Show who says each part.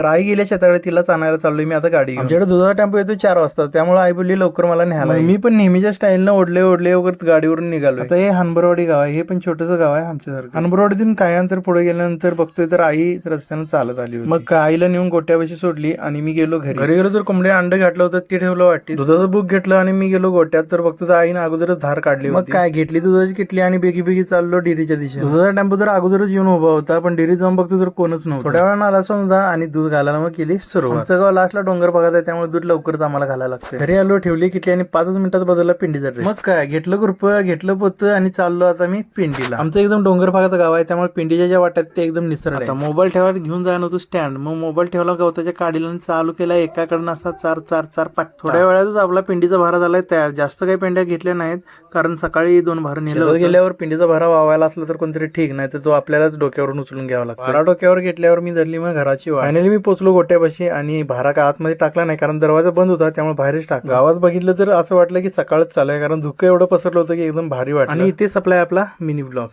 Speaker 1: तर आई गेल्या शेताकडे तिलाच आणायला चाललोय मी आता गाडी घेऊन. आमच्याकडे दुधाचा टेम्पो येतो चार वाजता त्यामुळे आई बोलली लवकर मला न्यायला. मी पण नेहमीच्या स्टाईलनं ओढले ओढले वगैरे गाडीवरून निघालो आता हे हनबरवाडी गाव आहे हे पण छोटंसं गाव आहे आमच्यासारखं. हनबरवाडीतून काय अंतर पुढे गेल्यानंतर बघतोय तर आई रस्त्यानं चालत आली. मग आईला नेऊन गोट्यापाशी सोडली आणि मी गेलो घरी. घरी गेलो तर कोंबडी अंड घातलं होतं ते ठेवलं वाटते. दुधाचं बुक घेतलं आणि मी गेलो गोट्यात तर बघतो तर आईनं अगोदरच धार काढली मग काय घेतली दुधाची किटली आणि बेगी बेगी चाललो डेअरीच्या दिशेने. दुधाचा टेम्पो तर अगोदरच येऊन उभा होता पण डेअरीत जाऊन बघतो तर कोणच नव्हतं. थोड्या वेळानं आला समजा आणि दूध घालायला मग केली सुरुवात. आमचं गाव लास्टला डोंगर भागात आहे त्यामुळे दूध लवकरच आम्हाला घालायला लागतं घरी आलो ठेवली किटली आणि पाचच मिनिटात बदलला पिंडीचा ड्रेस मग काय घेतलं ग्रुप घेतलं पोत आणि चाललो आता मी पिंडीला. आमचं एकदम डोंगर भागात गाव आहे त्यामुळे पिंडीच्या ज्या वाट्यात ते एकदम निसरड आता मोबाईल ठेवायला घेऊन जायला होतो स्टँड मग मोबाईल ठेवला गवताच्या काडीला चालू केला एकाकडनं असा चार चार चार पाठ. थोड्या वेळातच आपला पिंडीचा भारा झालाय तयार जास्त काही पेंड्या घेतल्या नाहीत कारण सकाळी दोन भार नेलं गेल्यावर पिंडीचा भारा वावायला असला तर कोणतरी ठीक नाही तर तो आपल्यालाच डोक्यावरून उचलून घ्यावा लागतो. डोक्यावर घेतल्यावर मी धरली मग घराची फायनली मी पोचलो गोट्यापाशी आणि भारा का आतमध्ये टाकला नाही कारण दरवाजा बंद होता त्यामुळे बाहेरच टाकला गावात बघितलं तर असं वाटलं की सकाळच चालू आहे कारण धुकं एवढं पसरलं होतं की एकदम भारी वाटलं. आणि इथेच आपला मिनी ब्लॉग